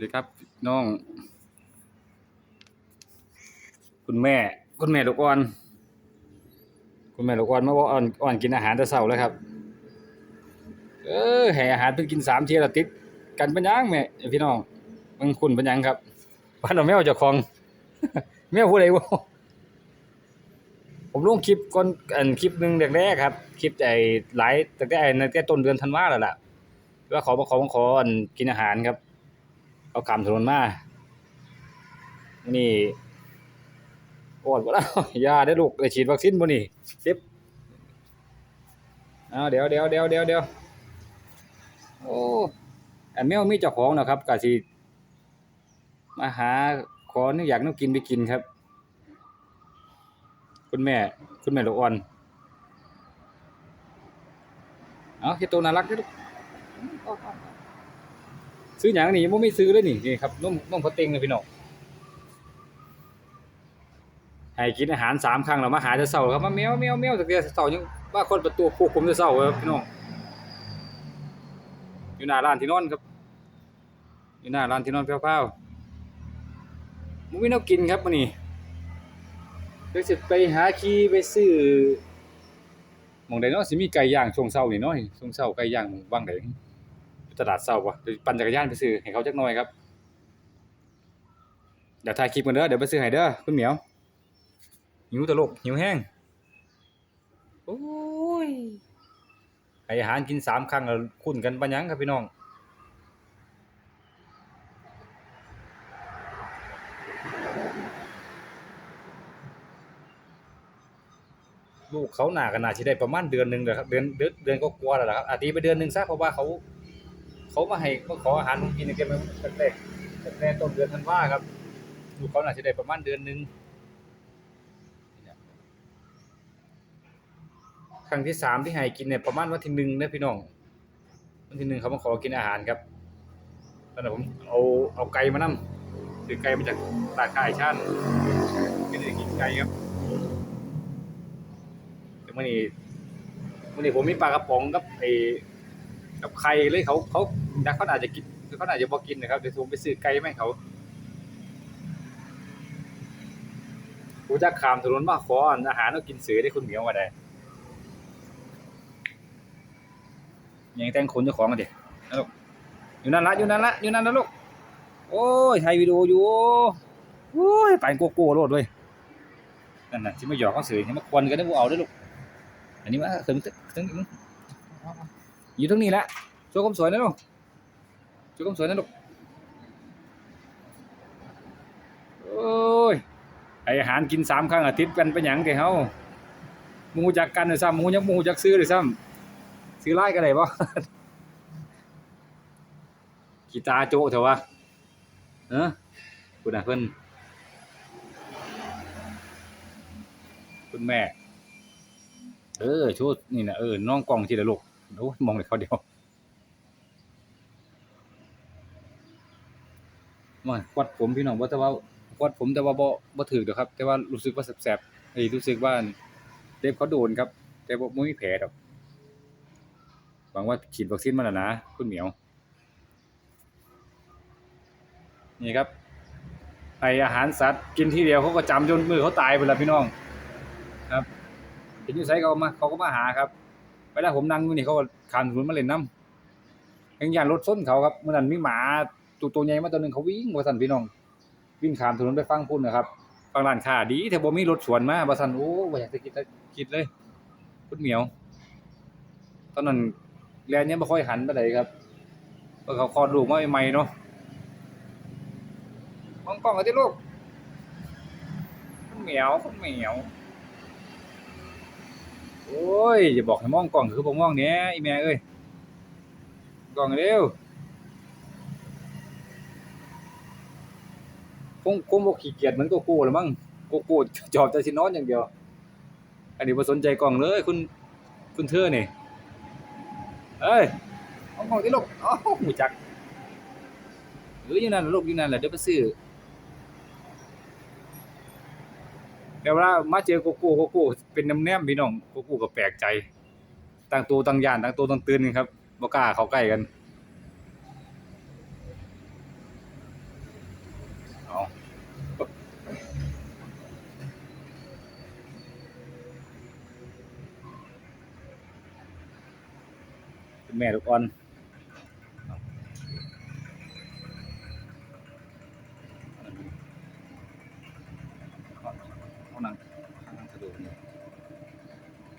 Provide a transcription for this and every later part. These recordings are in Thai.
ดีครับน้อง คุณแม่ คุณแม่ลูกอ่อน คุณแม่ลูกอ่อนมาว่าอ่อนอ่อนกินอาหารแต่เช้าแล้วครับ เออให้อาหารเพิ่นกินสามเที่ยแล้วติดกันเป็นยังแม่พี่น้องมันคุณเป็นยังครับบ้านเราแมวเจ้าของแมวผู้ใดบ่ผมลงคลิปก่อนอันคลิปหนึ่งแรกๆครับ คลิปไอ้หลายตั้งแต่ตั้แต่ต้นเดือนธันวาแล้วล่ะว่าขอมาขอมาขออันกินอาหารครับ เอาขามถนนมานี่โอดบ่แล้วยาได้ลูกได้ฉีดวัคซีนบ่นี่เจ็บเอาเดี๋ยวเดี๋ยวเดี๋ยวเดี๋ยวเดี๋ยวโอ้อันแมวมีเจ้าของนะครับก็สิมาหาขอนึกอยากนึกกินไปกินครับ คุณแม่ คุณแม่ลูกอ่อนเอาคิดตัวน่ารักเด้อลูก ซื้อหยังนี่บ่มีซื้อเลยนี่นี่ครับนมนมพะเต็งเลยพี่น้องให้กินอาหารสามครั้งแล้วมาหาแต่เช้าครับมาแมวแมวแมวตั้งแต่เช้ายังว่าคนประตูควบคุมแต่เช้าครับพี่น้องอยู่หน้าร้านที่นอนครับ อยู่หน้าร้านที่นอนแพ้วๆบ่มีแนวกินครับมื้อนี้เดี๋ยวสิไปหาขี่ไปซื้อมองใดเนาะสิมีไก่ย่างช่วงเช้านี่เนาะช่วงเช้าไก่ย่างหม้องบ้างใด ตลาดเช้าป่ะเดี๋ยวปั่นจักรยานไปซื้อให้เขาจักหน่อยครับ เดี๋ยวถ่ายคลิปกันเด้อเดี๋ยวไปซื้อให้เด้อคุณเหมียวหิวตะลกหิวแห้งโอ้ยให้อาหารกินสามครั้งแล้วคุ้นกันปานหยังครับพี่น้องลูกเขาหนากันน่าสิได้ประมาณเดือนหนึงแหละครับเดือนเดือนเดือนก็กลัวาๆแล้วล่ะครับอาจตีไปเดือนหนึงซะเพราะว่าเขา เขามาให้มาขออาหารผมกินในเกมตั้งแต่ตั้งแต่ต้นเดือนธันวาครับลูเขาน่าจะได้ประมาณเดือนหนึ่งครั้งที่สามที่ให้กินเนี่ยประมาณวันที่หนึ่งนะพี่น้องวันที่หนึ่งเขามาขอกินอาหารครับตอนนั้นผมเอาเอาไก่มานำซื้อไก่มาจากตลาดขายชาติก็ได้กินไก่ครับแต่มื่อนี้มื่อนี้ผมมีปลากระป๋องกับไอ กับใครเลยเขาเขาดักเขาอาจจะกินเขาอาจจะบอกกินนะครับเดี๋ยวผมไปซื้อไก่มาให้เขากูจะขามถนนมาขออาหารเอากินเสือได้คุณเหมียวมาได้ยังแต่งขนเจ้าของกันดินะลูกอยู่นั่นละอยู่นั่นละอยู่นั่นละลูกโอ้ยถ่ายวิดีโออยู่โอ้ยไปโกโก้โลดเลยนั่นน่ะที่มาหยอกเขาเสือที่มาควนกันได้กูเอาได้ลูกอันนี้มาถึงถึง อยู่ตรงนี้แหละโชว์ความสวยนะลูกโชว์ความสวยนะลูกโอ้ยไออาหารกินสามครั้งอาทิตย์กันเป็นหยังแกเฮาหมูจักกันเลยซ้ำหมูยังหมูจักซื้อเลยซ้ำซื้อไล่กันได้บ่กีตาโจเถอะวะเออคุณน่ะเพิ่นคุณแม่ เออชุดนี่นะเออน้องกล่องทีละลูก โอ้มองเลยเขาเดียวมาควัดผมพี่น้องว่าแต่ว่าควัดผมแต่ว่าบ่บ่ถือเดอครับ แต่ว่ารู้สึกว่าแสบๆเอ้รู้สึกว่าเด็บเขาโดนครับ แต่บ่บ่มีแผลดอกหวังว่าฉีดวัคซีนมาแล้วนะคุณเหมียว นี่ครับไออาหารสัตว์กินทีเดียวเขาก็จำจนมือเขาตายไปแล้วพี่น้อง ครับเห็นอยู่ไสเขามาเขาก็มาหาครับ เวลาผมนั่งอยู่นี่เขาก็ขามถนนมาเล่นน้ำยังยานรถส้นเขาครับเมื่อนั้นมีหมาตัวตัวใหญ่มาตัวหนึ่งเขาวิ่งว่าสั่นพี่น้อง วิ่งขามถนนไปฟังพุ่นนะครับฟังร้านค้าดีแต่บ่มีรถสวนมาว่าสั่นโอ้บ่อยากจะคิดเลยคิดเลยคุณเหมียว ตอนนั้นแลนเนี่ยบ่ค่อยหันไปานครับเพราะเขาคลอดลูกมาใหม่เนาะมองกล้องกันติลูกคุณเหมียวคุณเหมียว โอ้ยอย่าบอกให้มองกล่องคือบ่มองแหน่อีแม่เอ้ยกล่องเร็วคงคงบ่ขี้เกียจเหมือนโกโก้ล้วมั้งโกโก้จอบแต่สินอนอย่างเดียว อันนี้บ่สนใจกล่องเลยคุณคุณเธอนี่เอ้ยมองกล่องที่ลูกอ้าวหูจักเอออยู่นั่นลูกอยู่นั่นแหละเดี๋ยวไปซื้อ แต่ว่ามาเจอโกโก้โกโก้เป็นน้ำแนมพี่น้องโกโก้ก็แปลกใจต่างตัวต่างยานต่างตัวต่างตื่นครับบ่กล้าเข้าใกล้กันเอาเป็นแม่ลูกอ่อน เอานั่งเอานั่งสะดวกนี่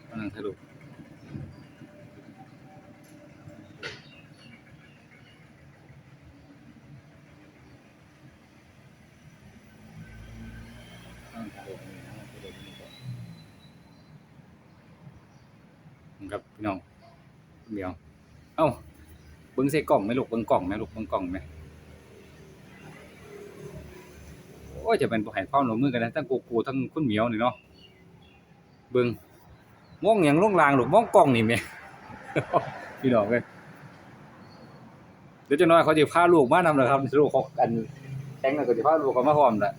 เอานั่งสะดวกครับพี่น้องเดี๋ยว เอ้าเบิ้งใส่กล่องไหมลูกเบิ้งกล่องไหมลูกเบิ้งกล่องไหม อ้ยจะเป็นผู้ให้ความร่วมมือกันนะทั้งกูกูทั้งคุณเหมียวนี่เนาะเบิ้งมองอย่างลงลางหลูกมองกล่องนี่แม่พี่น้องเอ้ยเดี๋ยวจะน้อยเขาจะพาลูกมานำนะครับลูกเขากันแข่งกันก็จะพาลูกเขามาพร้อมแหละ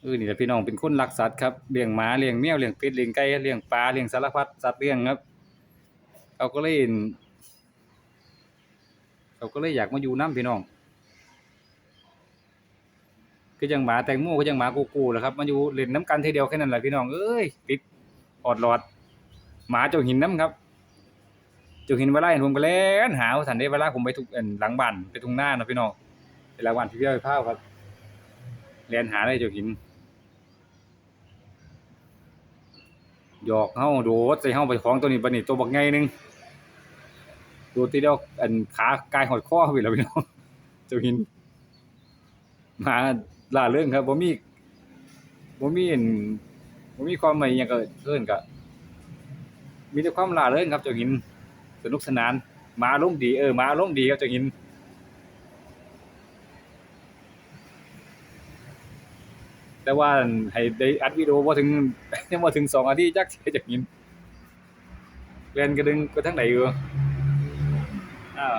เออนี่แหละพี่น้องเป็นคนรักสัตว์ครับเลี้ยงหมาเลี้ยงแมวเลี้ยงเป็ดเลี้ยงไก่เลี้ยงปลาเลี้ยงสารพัดสัตว์เลี้ยงครับ เขาก็เลย เขาก็เลยอยากมาอยู่น้ำพี่น้องก็ยังหมาแตงโมก็ยังหมากูกูแหละครับมาอยู่เล่นน้ำกันทีเดียวแค่นั้นแหละพี่น้องเอ้ยติดอดหลอด หมาเจ้าหินน้ำครับเจ้าหินเวลาเห็นผมก็เล่นหาว่าสันได้เวลาผมไปทุกเอิ่นหลังบ้านไปทุ่งหน้านะพี่น้องไปหลังบ้านพี่เพี้ยวพี่เผาครับเล่นหาได้เจ้าหินหยอกเฮาโดดใส่เฮาไปของตัวนี้บัดนี้ตัวบักใหญ่หนึง ดดทีเดียวอันขากายหอดคอไปแล้วพี่น้องเจ้าหินมาล่าเรื่องครับบ่มีบ่มีอันบ่มีความใหมายหยังก็เอิ้นก็มีแต่ความล่าเริงครับเจ้าหิน สนุกสนาน มาอารมดีเออมาอารมดีครับเจ้าหินแต่ว่าให้ได้อัดวิดีโอบ่ถึงยังบ่ถึง2นาทีจักเฮ็ดจักหินเล่นกระดึงไปทางไหนอยู่ อ้าว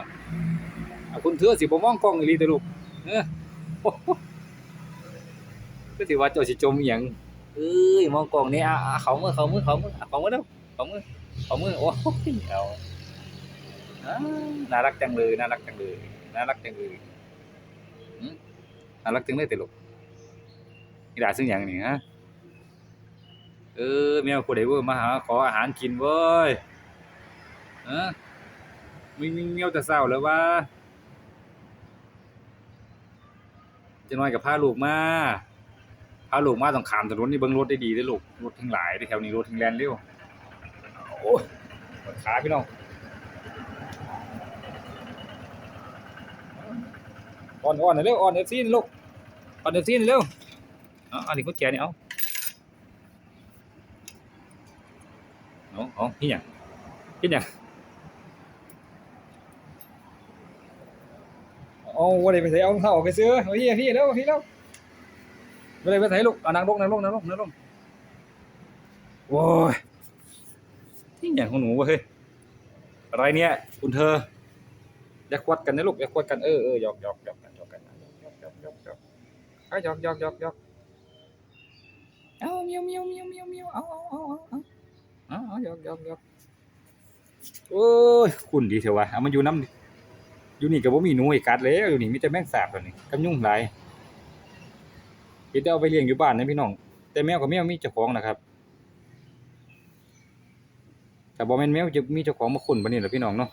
อ่าคุณเถือสิบ่มองกล้องอีหลีติลูกเออโอ้โหก็สิว่าเจ้าสิจมอีหยังเอ้ยมองกล้องนี่อะอะเขามือเขามือเขามืออะเขามือเด้อเขามือเขามือโอ้ยเอาอ่าน่ารักจังเลยน่ารักจังเลยน่ารักจังเลยหืมน่ารักจังเลยติลูกนี่ด่าซึ่งอย่างนี่ฮะเออแมวผู้ใดเว้ยมาหาขออาหารกินเว้ยเออ มีมีเมียวแต่เศร้าเลยว่าจะน้อยกับพาลูกมาพาลูกมาต้องขามถนนนี่เบิ่งรถได้ดีเด้ลูกรถทั้งหลายแถวนี้รถทั้งแลนเร็วโอ้ยขาพี่น้องอ่อนอ่อนหน่อยเร็วอ่อนเอฟซีนลูกอ่อนเอฟซีนเร็วเอาอันนี้เขาแจนี่เอาเอาเอาที่หยังที่ย เอาวันไหนไปใส่เอาเท้าไปซื้อเอาพี่พี่แล้วพี่แล้ววันไหนไปใส่ลูกเอานางลงนางลงนางลงนางลงโอ้ยที่หยังของหนูเว้ยอะไรเนี่ยคุณเธออย่าควัดกันนะลูกอย่าควัดกันเออเออหยอกหยอกหยอกกันหยอกกันหยอกหยอกหยอกหยอกเอาหยอกหยอกหยอกหยอกเอาเมียวเมียวเมียวเมียวเมียวเอาเอาเอาเอาเอาเอาเอาหยอกหยอกหยอกโอ้ยคุณดีเถอะวะเอามาอยู่น้ำ อยู่นี่ก็บ่มีหนูให้กัดแล้วอยู่นี่มีแต่แมงสาบตัวนี้กับยุ่งหลายเฮ็ดเอาไปเลี้ยงอยู่บ้านนะพี่น้อง แต่แมวกับแมวมีเจ้าของนะครับแต่บ่แม่นแมวจะมีเจ้าของมาขุนปานนี้ล่ะพี่น้องเนาะ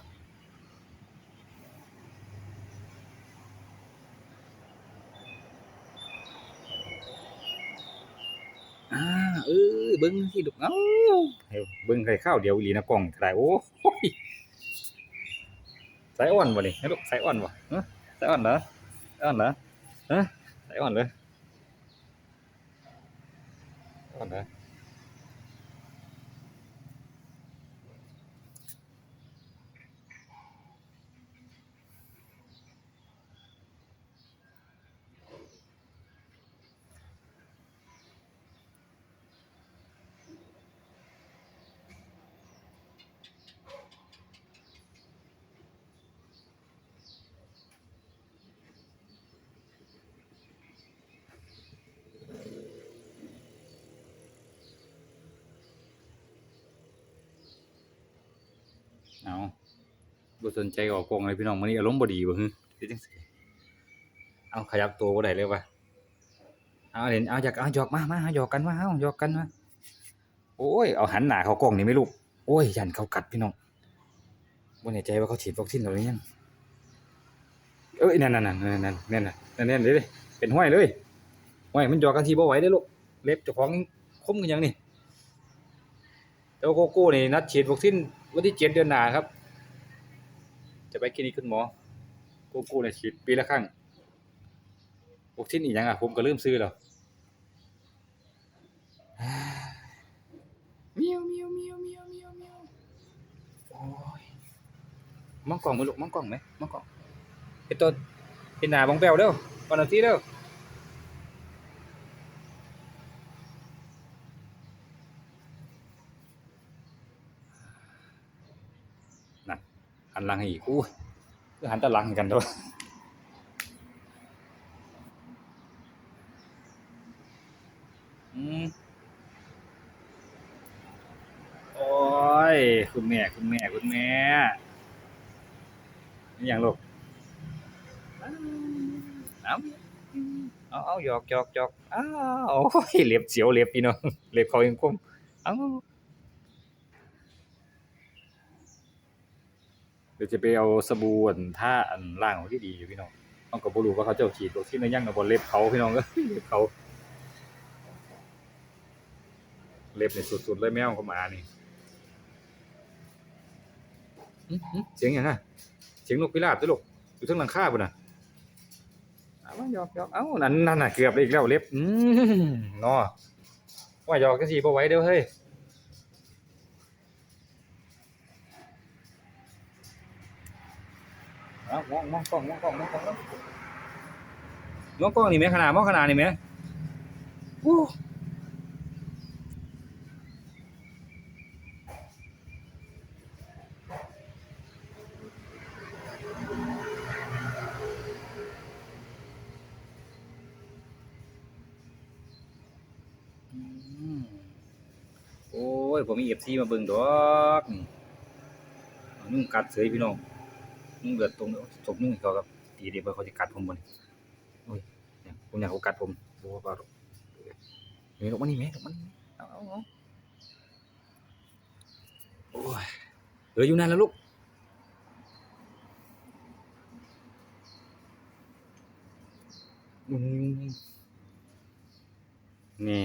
อ่าเออเบิ่งสิลูกเอ้าเบิ่งไข่ข้าวเดียวอีหลีนะกล้องก็ได้โอ้ย สายอ่อนบ่นี่ให้ลูกสายอ่อนบ่ฮะสายอ่อนเหรอสายอ่อนเหรอฮะสายอ่อนเลยอ่อนเหรอ เอาบ่สนใจออกกองเลยพี่น้องมื้อนี้อารมณ์บ่ดีบ่ฮึคือจังซี่เอาขยับตัวบ่ได้เลยว่ะเอาเล่นเอาอยากเอาหยอกมามาหยอกกันมาเฮาหยอกกันมาโอ้ยเอาหันหน้าเข้ากล้องนี่ไหมลูกโอ้ยยันเขากัดพี่น้องบ่แน่ใจว่าเขาฉีดวัคซีนแล้วหรือยังเอ้ยนั่นๆๆนั่นๆนั่นๆนั่นน่ะนั่นๆเด้ๆเป็นห้อยเลยห้อยมันหยอกกันทีบ่ไหวเด้อลูกเล็บเจ้าของยังคมกันยังนี่แต่ว่าโกโก้นี่นัดฉีดวัคซีน วันที่เจ็ดเดือนหนาครับ จะไปคลินิกคุณหมอกโก้เนี่ยฉีดปีละครั้งวัคซีนอีกยังอะผมก็ลืมซื้อแล้วเมียวเมียวเมียวเมียวเมียวเมียวโอ้ยมองกล่องมือลูกมองกล่องไหมมองกล่องเห็นตัวเห็นหนาบองแปวเด้อวันอาทิตย์เด้อ หันลังให้อีกอู้หันตะหลังกันด้ออืมโอ้ย คุณแม่ คุณแม่ คุณแม่นี่อย่างลูกเอาเอาเอาหยอกหยอกหยอกอ้าวโอ้ยเล็บเสียวเล็บพี่น้องเล็บเขายังคมเอา ดี๋ยวจะไปเอาสบู่อันท่าอันล่างของที่ดีอยู่พี่น้องต้องกับบรูว่าเขาเจ้าฉีดวัคซีนหรือยังนะบนเล็บเขาพี่น้องก็เล็บเขาเล็บเนี่ยสุดๆเลยแมวเขามานี่เสียงอย่างน่ะเสียงนกพิราบด้วยลูกอยู่ทั้งหลังคาปุ่นน่ะเอาหยอกหยอกเอ้านั่นนั่นน่ะเกือบอีกแล้วเล็บอืมเนาะว่าหยอกกันสิบ่ไหวเด้อเฮ้ยเอา มองมองกล้องมองกล้องมองกล้องมองกล้องนี่แม่ขนาดมองขนาดนี่แม่อู้อืมโอ้ยผมมีเอฟซีมาเบิ่งดอกนี่เอานุ่งกัดเสยพี่น้องนุ่ง เลือดตรงศพนุ่งเขาครับตีเดี๋ยวเขาจะกัดผมบ่นี่โอ้ยเนี่ยผมอยากเขากัดผมบ่ว่าเปล่าหรอกนี่ลูกมานี่แม่ลูกมานี่เอาเอาโอ้ยเหลืออยู่นั่นแล้วลูกนี่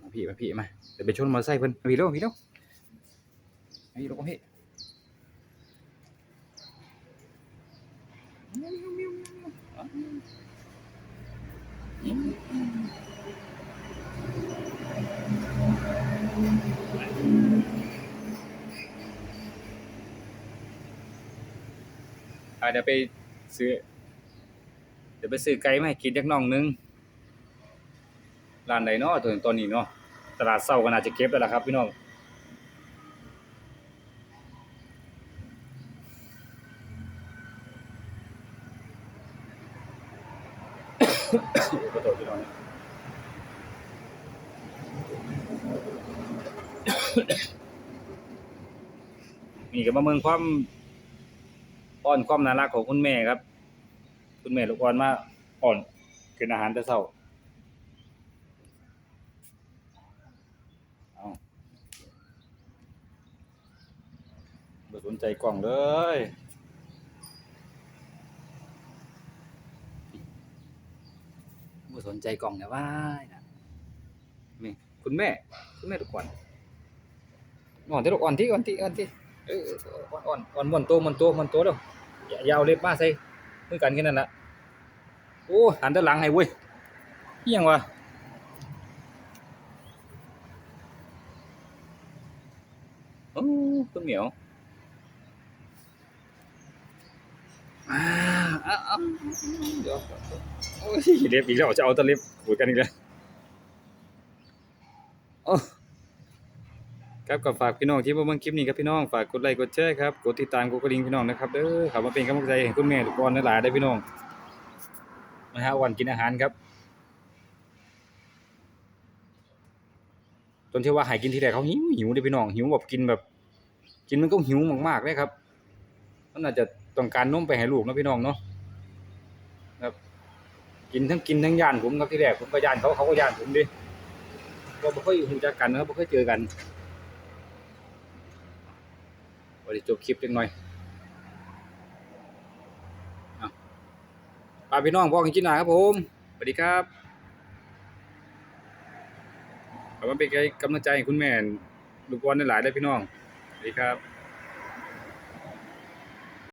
มาพี่มาพี่มาเดี๋ยวไปชนมอเตอร์ไซค์เพิ่นพี่เร็วพี่เร็วพี่เร็วพี่ อาเดี๋ยวไปซื้อ เดี๋ยวไปซื้อไก่มาให้กินจักน่องนึงร้านใดเนาะตัวตอนนี้เนาะตลาดเศร้าก็น่าจะเก็บแล้วล่ะครับพี่น้อง ขอโทษพี่น้องนี่ก็มาเมืองความอ่อนความน่ารักของคุณแม่ครับ คุณแม่ลูกอ่อนมาอ่อนกินอาหารแต่เช้าเอาบ่สนใจกล่องเลย บ่สนใจกล่องนะว่านะนี่คุณแม่ คุณแม่ทุกคนอ่อนที่ลูกอ่อนที่อ่อนที่อ่อนที่เอออ่อนอ่อนอ่อนม่วนโตม่วนโตม่วนโตเด้ออย่าเอาเล็บมาใส่คือกันแค่นั้นละโอ้หันด้านหลังให้เว้ยยังวะโอ้คุณเหมียวอ่า อ่าอ่าเดี๋ยวโอ้ยเล็บอีกแล้วจะเอาตะเล็บขูดกันอีกแล้วโอ้ครับก็ฝากพี่น้องที่มาเบิ่งคลิปนี้ครับพี่น้องฝากกดไลค์กดแชร์ครับกดติดตามกดกระดิ่งพี่น้องนะครับเด้อข้ามาเป็นกำลังใจให้คุณแม่ทุกคนหลายได้พี่น้องมาหาวันกินอาหารครับจนที่ว่าหายกินทีไรเขาหิวหิวเลยพี่น้องหิวแบบกินแบบ กินมันก็หิวมากๆเลยครับมันน่าจะต้องการนมไปให้ลูกนะพี่น้องเนาะ ครับ กินทั้งกินทั้งย่านผมครับที่แรกผมก็ย่านเขาเขาก็ย่านผมดิก็บ่เคยรู้จักกันนะครับบ่เคยเจอกันวันนี้จบคลิปจังหน่อยเอาปาพี่น้องพ่อกันกินหน่อยครับผมสวัสดีครับขอบคุณเป็นกำลังใจให้คุณแม่ลูกบอลหลายได้พี่น้องสวัสดีครับ